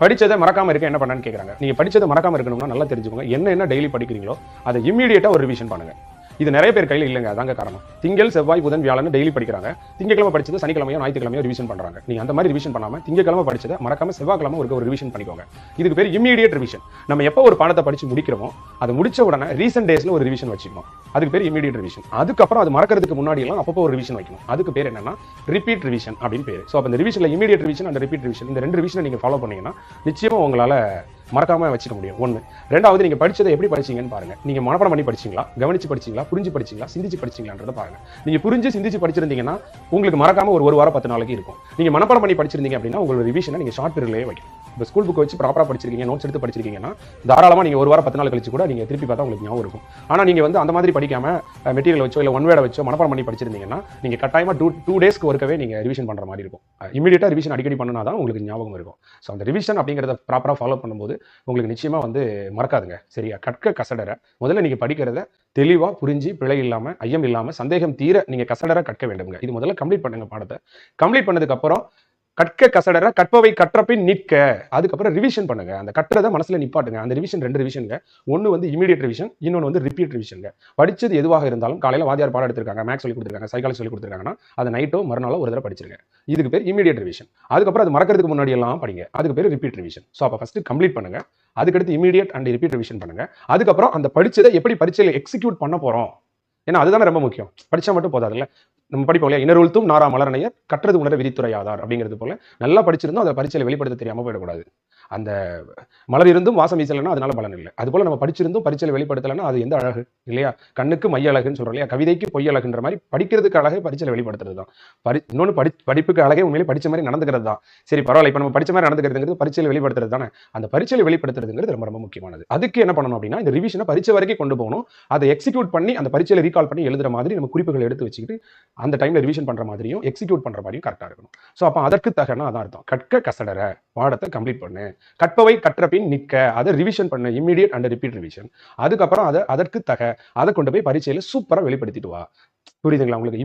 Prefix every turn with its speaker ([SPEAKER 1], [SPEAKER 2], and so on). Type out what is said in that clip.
[SPEAKER 1] படிச்சதை மறக்காம இருக்க என்ன பண்ணான்னு கேக்குறாங்க. நீங்க படிச்சதை மறக்காம இருக்கணும்னா நல்லா தெரிஞ்சுக்கோங்க. என்ன என்ன டெய்லி படிக்கிறீங்களோ அதை இம்மீடியட்டா ஒரு ரிவிஷன் பண்ணுங்க. இது நிறைய பேர் கையில் இல்லைங்க அதாங்க காரணம். திங்கள் செவ்வாய் புதன் வியாழன் டெய்லி படிக்கிறாங்க. திங்கக்கிழமை படிச்சது சனிக்கிழமையோ ஞாயிற்றுக்கிழமையோ ரிவிஷன் பண்றாங்க. நீங்க அந்த மாதிரி ரிவிஷன் பண்ணாம திங்கக்கிழமை படிச்சதை மறக்காம செவ்வாய்க்கிழமை ஒரு ஒரு ரிவிஷன் பண்ணிக்கோங்க. இதுக்கு பேர் இமீடியட் ரிவிஷன் நம்ம எப்போ ஒரு பாடத்தை படிச்சு முடிக்கிறோமோ அது முடிச்ச உடனே ரீசெண்ட் டேஸ்ல ஒரு ரிவிஷன் வச்சுக்கணும். அதுக்கு பேர் இமீடியட் ரிவிஷன் அதுக்கப்புறம் அது மறக்கிறதுக்கு முன்னாடி எல்லாம் அப்பப்போ ஒரு ரிவிஷன் வைக்கணும். அதுக்கு பேர் என்னன்னா ரிப்பீட் ரிவிஷன் அப்படின்னு பேர். ஸோ அந்த ரிவிஷனில் ரிவிஷன்ல இமீடியட் ரிவிஷன் அந்த ரிப்பீட் ரிவிஷன் இந்த ரெண்டு ரிவிஷனை நீங்க ஃபாலோ பண்ணீங்கன்னா நிச்சயமா உங்களால மறக்காம வச்சுக்க முடியும். ஒன்று ரெண்டாவது நீங்க படித்ததை எப்படி படிச்சீங்கன்னு பாருங்க. நீங்க மனப்பாடம் பண்ணி படிச்சீங்களா? கவனிச்சு படிச்சீங்களா? புரிஞ்சு படிச்சீங்களா? சிந்திச்சு படிச்சீங்களான்றத பாருங்க. நீங்கள் புரிஞ்சு சிந்திச்சு படிச்சிருந்தீங்கன்னா உங்களுக்கு மறக்காம ஒரு ஒரு வாரம் பத்து நாளைக்கு இருக்கும். நீங்க மனப்பாடம் பண்ணி படிச்சிருந்தீங்க அப்படின்னா உங்களோட ரிவிஷனை நீங்கள் ஷார்ட் பீரியட்லேயே வைக்கணும். இப்போ ஸ்கூல் புக் வச்சு ப்ராப்பராக படிச்சிருக்கீங்க நோட்ஸ் எடுத்து படிச்சிருக்கீங்கன்னா தாராளமாக நீங்கள் ஒரு வாரம் பத்து நாள் கழிச்சு கூட நீங்கள் திருப்பி பார்த்தா உங்களுக்கு ஞாபகம் இருக்கும். ஆனால் நீங்கள் வந்து அந்த மாதிரி படிக்காமல் மெட்டீரியல் வச்சோ இல்லை ஒன் வேட வச்சோ மனப்பாடம் பண்ணி படிச்சிருந்தீங்கன்னா நீங்கள் கட்டாயமாக டூ டூ டேஸ்க்கு ஒருக்கவே நீங்கள் ரிவிஷன் பண்ணுற மாதிரி இருக்கும். இமீடியட்டாக ரிவிஷன் அடிக்கடி பண்ணினா தான் உங்களுக்கு ஞாபகம் இருக்கும். ஸோ அந்த ரிவிஷன் அப்படிங்கிறத ப்ராப்பராக ஃபாலோ பண்ணும்போது உங்களுக்கு நிச்சயமாக வந்து மறக்காதுங்க. சரியா? கற்க கசடரை முதல்ல நீங்கள் படிக்கிறத தெளிவாக புரிஞ்சு பிழை இல்லாமல் ஐயம் இல்லாமல் சந்தேகம் தீர நீங்கள் கசடரை கற்க வேண்டுங்க இது முதல்ல கம்ப்ளீட் பண்ணுங்க பாடத்தை. கம்ப்ளீட் பண்ணதுக்கு அப்புறம் கற்க கசடற கற்பவை கற்றபின் நிற்க. அதுக்கப்புறம் ரிவிஷன் பண்ணுங்க. அந்த கட்டுறதை மனசுல நிப்பாட்டுங்க. அந்த ரிவிஷன் ரெண்டு ரிவிஷனுங்க ஒன்னு வந்து இமீடியட் ரிவிஷன் இன்னொன்று வந்து ரிப்பீட் ரிவிஷனுங்க படிச்சது எதுவாக இருந்தாலும் காலையில வாதியார் பாடம் எடுத்திருக்காங்க. மேக்ஸ் சொல்லி கொடுத்துருக்காங்க சைக்காலஜி சொல்லி கொடுத்துருக்காங்கன்னா அதை நைட்டோ மறுநாளோ ஒரு தடவை படிச்சிருங்க. இதுக்கு பேர் இமீடியட் ரிவிஷன் அதுக்கப்புறம் அது மறக்கிறதுக்கு முன்னாடி எல்லாம் படிங்க. அதுக்கு பேர் ரிப்பீட் ரிவிஷன் ஸோ அப்போ ஃபஸ்ட்டு கம்ப்ளீட் பண்ணுங்க. அதுக்கடுத்து இமீடியட் அண்ட் ரிப்பீட் ரிவிஷன் பண்ணுங்க. அதுக்கப்புறம் அந்த படிச்சதை எப்படி பரீட்சையில் எக்ஸிக்யூட் பண்ண போறோம்? ஏன்னா அதுதானே ரொம்ப முக்கியம். படிச்சா மட்டும் போதாதுல்ல. நம்ம படிப்போம் இல்லையா? இன்னருள்த்தும் நாரா மலரணையர் கற்றது உணர விதித்துறையாதார் அப்படிங்கிறது போல நல்லா படிச்சிருந்தோம் அதை பரீட்சையில் வெளிப்படுத்த தெரியாம போயிடக்கூடாது. அந்த மலர் இருந்தும் வாசம் வீசலைன்னா அதனால பலன் இல்லை. அதுபோல் நம்ம படிச்சிருந்தும் பரீட்சையில் வெளிப்படுத்தலைன்னா அது எந்த அழகு இல்லையா? கண்ணுக்கு மைய அழகுன்னு சொல்றோம் இல்லையா? கவிதைக்கு பொய் அழகுன்ற மாதிரி படிக்கிறதுக்கு அழகே பரீட்சையில் வெளிப்படுத்துறது தான். பரி இன்னொன்று படி படிப்புக்கு அழகே உண்மையிலே படிச்ச மாதிரி நடந்துக்கிறது தான். சரி பரவாயில்ல இப்போ நம்ம படிச்ச மாதிரி நடந்துக்கிறதுங்கிறது பரீட்சையில் வெளிப்படுத்துறது தானே? அந்த பரீட்சையில் வெளிப்படுத்துறதுங்கிறது ரொம்ப ரொம்ப முக்கியமானது. அதுக்கு என்ன பண்ணணும் அப்படின்னா இந்த ரிவிஷனை பரீட்சை வரைக்கும் கொண்டு போகணும். அதை எக்ஸிக்யூட் பண்ணி அந்த பரீட்சையில் ரீகால் பண்ணி எழுதுற மாதிரி நம்ம குறிப்புகள் எடுத்து வச்சுக்கிட்டு அந்த டைம்ல ரிவிஷன் பண்ற மாதிரியும் எக்ஸிக்யூட் பண்ற மாதிரியும் கரெக்டாக இருக்கணும். ஸோ அப்போ அதற்கு தகனா அதான் அர்த்தம். கற்க கசடர பாடத்தை கம்ப்ளீட் பண்ணு. கற்பவை கற்ற பின் நிற்க. அதை ரிவிஷன் பண்ணு. இம்மிடியட் அண்ட் ரிப்பீட் ரிவிஷன் அதுக்கப்புறம் அதை அதற்கு தக. அதை கொண்டு போய் பரீட்சையில் சூப்பராக வெளிப்படுத்திட்டு வா. புரியுதுங்களா உங்களுக்கு?